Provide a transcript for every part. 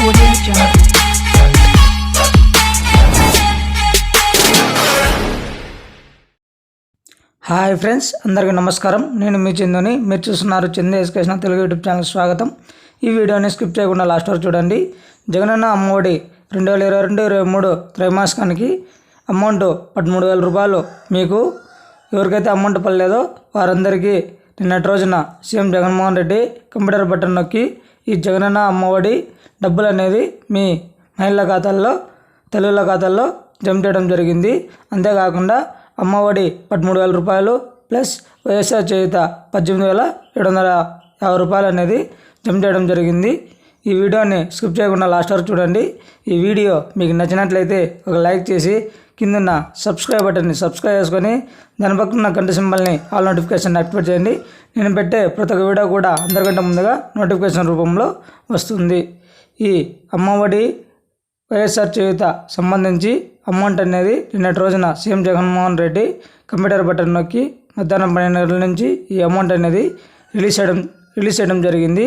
Hi friends అందరికీ నమస్కారం. నేను మీ చందుని. మీరు చూస్తున్నారు Chandu education Telugu YouTube channel స్వాగతం. ఈ వీడియోని స్కిప్ చేయకుండా లాస్ట్ వరకు చూడండి. జగనన్న అమ్మఒడి రెండు వేల ఇరవై రెండు ఇరవై మూడు త్రైమాసికానికి అమౌంట్ పదమూడు వేల రూపాయలు. మీకు ఎవరికైతే అమౌంట్ పడలేదో వారందరికీ నిన్నటి రోజున CM Jaganmohan Reddy computer button నొక్కి ఈ జగనన్న అమ్మఒడి డబ్బులు అనేది మీ మహిళల ఖాతాల్లో తెలుగుల ఖాతాల్లో జమ చేయడం జరిగింది. అంతేకాకుండా అమ్మఒడి పదమూడు వేల రూపాయలు ప్లస్ వైఎస్ఆర్ చేయుత పద్దెనిమిది వేల ఏడు వందల యాభై రూపాయలు అనేది జమ చేయడం జరిగింది. ఈ వీడియోని స్కిప్ చేయకుండా లాస్ట్ వరకు చూడండి. ఈ వీడియో మీకు నచ్చినట్లయితే ఒక లైక్ చేసి కిందన్న సబ్స్క్రైబ్ బటన్ని సబ్స్క్రైబ్ చేసుకొని దాని పక్కన గంట సింబల్ని ఆల్ నోటిఫికేషన్ యాక్టివేట్ చేయండి. నేను పెట్టే ప్రతి ఒక్క వీడియో కూడా అందరికంటే ముందుగా నోటిఫికేషన్ రూపంలో వస్తుంది. ఈ అమ్మఒడి వైఎస్ఆర్ చేయుత సంబంధించి అమౌంట్ అనేది నిన్నటి రోజున CM Jaganmohan Reddy computer button నొక్కి మధ్యాహ్నం పన్నెండు గంటల నుంచి ఈ అమౌంట్ అనేది రిలీజ్ చేయడం రిలీజ్ చేయడం జరిగింది.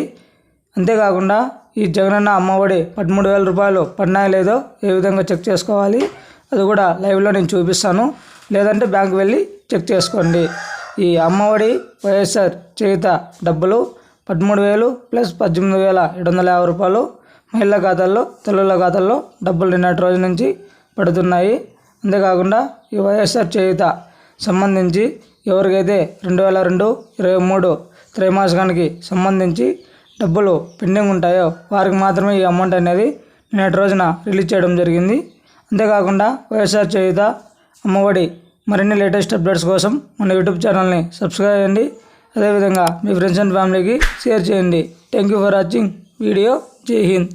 అంతేకాకుండా ఈ జగనన్న అమ్మఒడి పదమూడు వేల రూపాయలు పడినాయో లేదో ఏ విధంగా చెక్ చేసుకోవాలి? అది కూడా లైవ్లో నేను చూపిస్తాను. లేదంటే బ్యాంక్ వెళ్ళి చెక్ చేసుకోండి. ఈ అమ్మఒడి వైఎస్ఆర్ చేత డబ్బులు పదమూడు వేలు ప్లస్ పద్దెనిమిది వేల ఏడు వందల యాభై రూపాయలు మహిళల ఖాతాల్లో తల్లుల ఖాతాల్లో డబ్బులు నిన్నటి రోజు నుంచి పడుతున్నాయి. అంతేకాకుండా ఈ వైఎస్ఆర్ చేయుత సంబంధించి ఎవరికైతే రెండు వేల రెండు ఇరవై మూడు త్రైమాసికానికి సంబంధించి డబ్బులు పెండింగ్ ఉంటాయో వారికి మాత్రమే ఈ అమౌంట్ అనేది నేటి రోజున రిలీజ్ చేయడం జరిగింది. అంతేకాకుండా వైఎస్ఆర్ చేయుత అమ్మఒడి మరిన్ని లేటెస్ట్ అప్డేట్స్ కోసం మన యూట్యూబ్ ఛానల్ని సబ్స్క్రైబ్ చేయండి. అదేవిధంగా మీ ఫ్రెండ్స్ అండ్ ఫ్యామిలీకి షేర్ చేయండి. Thank you for watching. Video జై హింద్.